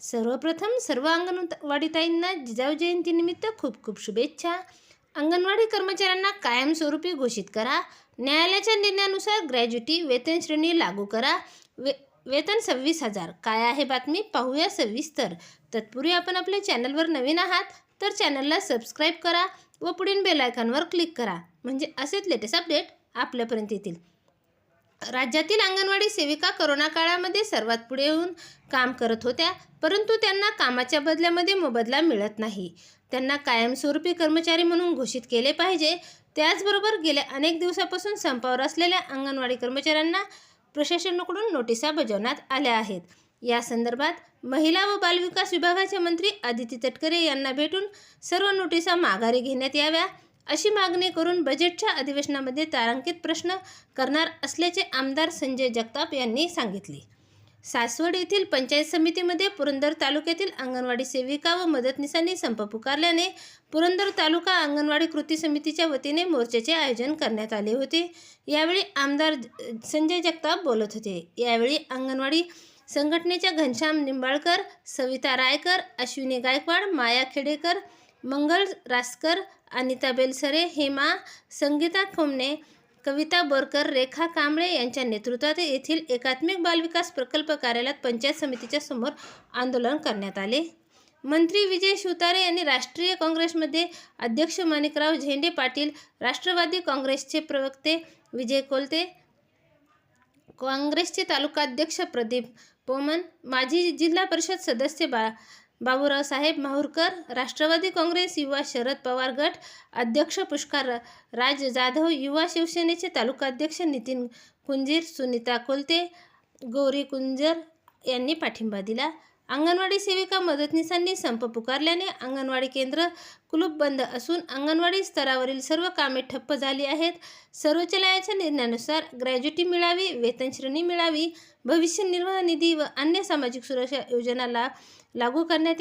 सर्वप्रथम सर्व अंगणवाडीताईंना जिजाऊ जयंतीनिमित्त खूप खूप शुभेच्छा. अंगणवाडी कर्मचाऱ्यांना कायमस्वरूपी घोषित करा. न्यायालयाच्या निर्णयानुसार ग्रॅज्युटी वेतन श्रेणी लागू करा. वे वेतन सव्वीस हजार. काय आहे बातमी? पाहूया सविस्तर तत्पूर्वी आपण आपल्या चॅनलवर नवीन आहात तर चॅनलला सबस्क्राईब करा व पुढील बेलायकॉनवर क्लिक करा. म्हणजे असेच लेटेस्ट अपडेट आपल्यापर्यंत येतील. राज्यातील अंगणवाडी सेविका करोना काळामध्ये सर्वात पुढे येऊन काम करत होत्या परंतु त्यांना कामाच्या बदल्यामध्ये मोबदला मिळत नाही. त्यांना कायमस्वरूपी कर्मचारी म्हणून घोषित केले पाहिजे. त्याचबरोबर गेल्या अनेक दिवसापासून संपावर असलेल्या अंगणवाडी कर्मचाऱ्यांना प्रशासनाकडून नोटिसा बजावण्यात आल्या आहेत. या संदर्भात महिला व बालविकास विभागाचे मंत्री आदिती तटकरे यांना भेटून सर्व नोटिसा माघारी घेण्यात याव्या. अशी मागणी करून बजेटच्या अधिवेशनामध्ये तारांकित प्रश्न करणार असल्याचे आमदार संजय जगताप यांनी सांगितले. सासवड येथील पंचायत समितीमध्ये पुरंदर तालुक्यातील अंगणवाडी सेविका व मदतनीसांनी संप पुकारल्याने पुरंदर तालुका अंगणवाडी कृती समितीच्या वतीने मोर्चाचे आयोजन करण्यात आले होते. यावेळी आमदार संजय जगताप बोलत होते. यावेळी अंगणवाडी संघटनेच्या घनश्याम निंबाळकर सविता रायकर अश्विनी गायकवाड माया खेडेकर मंगल रासकर अनिता बेलसरे हेमा संगीता खोमणे कविता बोरकर रेखा कांबळे यांच्या नेतृत्वात येथील एकात्मिक बालविकास प्रकल्प कार्यालयात पंचायत समितीच्या समोर आंदोलन करण्यात आले. मंत्री विजय शिवतारे यांनी राष्ट्रीय काँग्रेसमध्ये अध्यक्ष माणिकराव झेंडे पाटील राष्ट्रवादी काँग्रेसचे प्रवक्ते विजय कोलते काँग्रेसचे तालुकाध्यक्ष प्रदीप पोमन माजी जिल्हा परिषद सदस्य बा बाबूराव साहेब माहूरकर राष्ट्रवादी काँग्रेस युवा शरद पवार गट अध्यक्ष पुष्कर राज जाधव युवा शिवसेनेचे तालुकाध्यक्ष नितीन कुंजीर सुनीता कोलते गौरी कुंजर यांनी पाठिंबा दिला. अंगणवाडी सेविका मदतनीसांनी संप पुकारल्याने अंगणवाडी केंद्र कुलूप बंद असून अंगणवाडी स्तरावरील सर्व कामे ठप्प झाली आहेत. सर्वोच्च न्यायालयाच्या निर्णयानुसार ग्रॅज्युटी मिळावी वेतन श्रेणी मिळावी भविष्य निर्वाह निधी व अन्य सामाजिक सुरक्षा योजनाला लागू करण्यात यावी